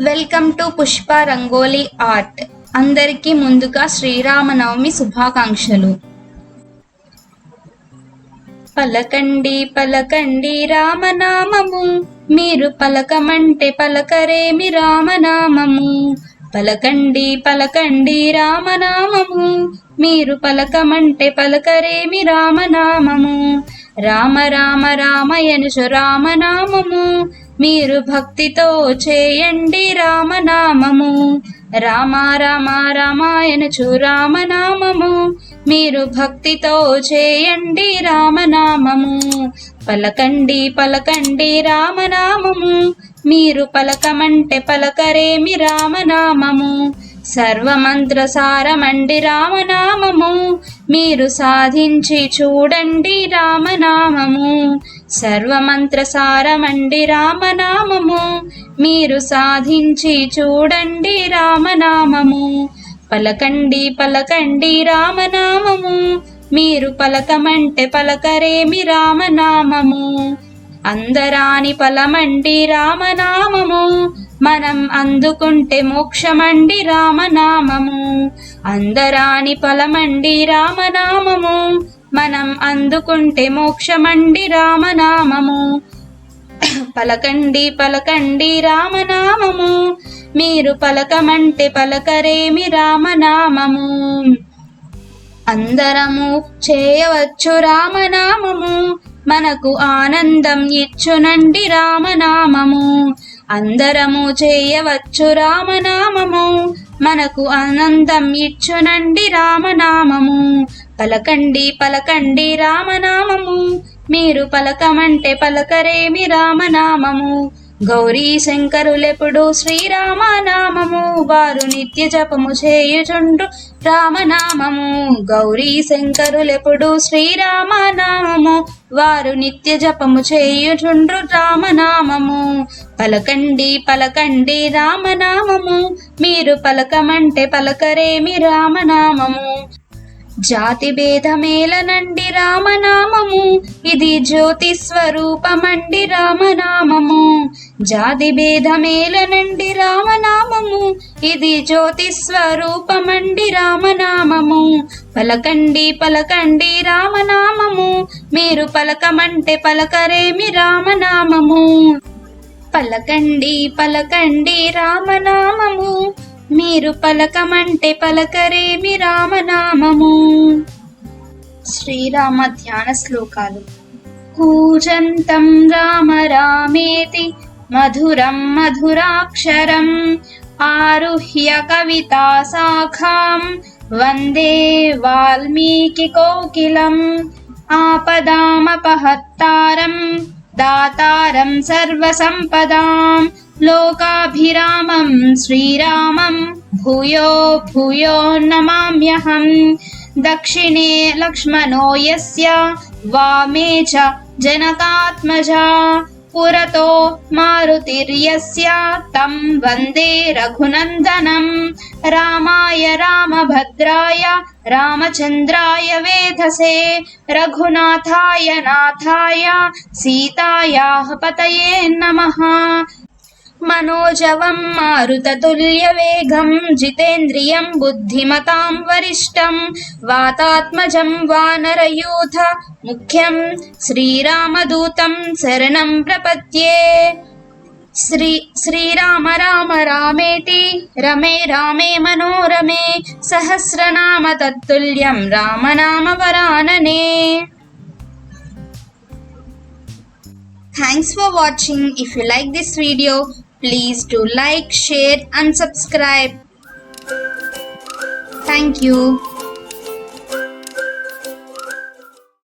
Welcome to Pushpa rangoli art. అందరికీ ముందుగా శ్రీరామనవమి శుభాకాంక్షలు. పలకండి పలకండి రామనామము. మీరు పలకమంటే పలకరేమి రామనామము. పలకండి పలకండి రామనామము. మీరు పలకమంటే పలకరేమి రామనామము. రామ రామ రామయనుషు రామనామము. మీరు భక్తితో చేయండి రామనామము. రామ రామ రామాయణచు రామనామము. మీరు భక్తితో చేయండి రామనామము. పలకండి పలకండి రామనామము. మీరు పలకమంటే పలకరేమి రామనామము. సర్వమంత్ర సారమండి రామనామము. మీరు సాధించి చూడండి రామనామము. సర్వమంత్రసారమండి రామనామము. మీరు సాధించి చూడండి రామనామము. పలకండి పలకండి రామనామము. మీరు పలకమంటే పలకరేమి రామనామము. అందరాని పలమండి రామనామము. మనం అందుకుంటే మోక్షమండి రామనామము. అందరాని పలమండి రామనామము. మనం అందుకుంటే మోక్షమండి రామనామము. పలకండి పలకండి రామనామము. మీరు పలకమంటే పలకరేమి రామనామము. అందరము చేయవచ్చు రామనామము. మనకు ఆనందం ఇచ్చునండి రామనామము. అందరము చేయవచ్చు రామనామము. మనకు ఆనందం ఇచ్చునండి రామనామము. పలకండి పలకండి రామనామము. మీరు పలకమంటే పలకరేమి రామనామము. గౌరీ శంకరులెప్పుడు శ్రీరామనామము. వారు నిత్య జపము చేయుచుండ్రు రామనామము. గౌరీ శంకరులెప్పుడు శ్రీరామనామము. వారు నిత్య జపము చేయుచుండ్రు రామనామము. పలకండి పలకండి రామనామము. మీరు పలకమంటే పలకరేమి రామనామము. జాతి భేదమేలనండి రామనామము. ఇది జ్యోతి స్వరూపమండి రామనామము. జాతి భేదమేలనండి రామనామము. ఇది జ్యోతి స్వరూపమండి రామనామము. పలకండి పలకండి రామనామము. మీరు పలకమంటే పలకరేమి రామనామము. పలకండి పలకండి రామనామము. మీరు పలకమంటే పలకరేమి రామనామము. శ్రీరామ ధ్యాన శ్లోకాలు. కూజంతం రామ రామేతి మధురం మధురాక్షరం ఆరుహ్య కవితా శాఖాం వందే వాల్మీకి కోకిలం ఆపదామపహత్తారం దాతారం సర్వసంపదాం लोकाभिरामं श्रीरामं भूयो भूयो नमाम्यहं। दक्षिणे लक्ष्मणो यस्य वामे च जनकात्मजा पुरतो मारुतिर्यस्य तं वन्दे रघुनन्दनं। रामाय रामभद्राय रामचन्द्राय वेधसे। रघुनाथाय नाथाय सीतायाः पतये नमः। मनोजवं मारुततुल्यवेगं जितेन्द्रियं बुद्धिमतां वरिष्ठं वातात्मजं वानरयूथ मुख्यं श्रीरामदूतं शरणं प्रपद्ये श्री श्रीराम राम रामेति रमे रामे मनोरमे सहस्रनाम तत्तुल्यं रामनाम वरानने Thanks for watching. If you like this video, please do like, share and subscribe. Thank you.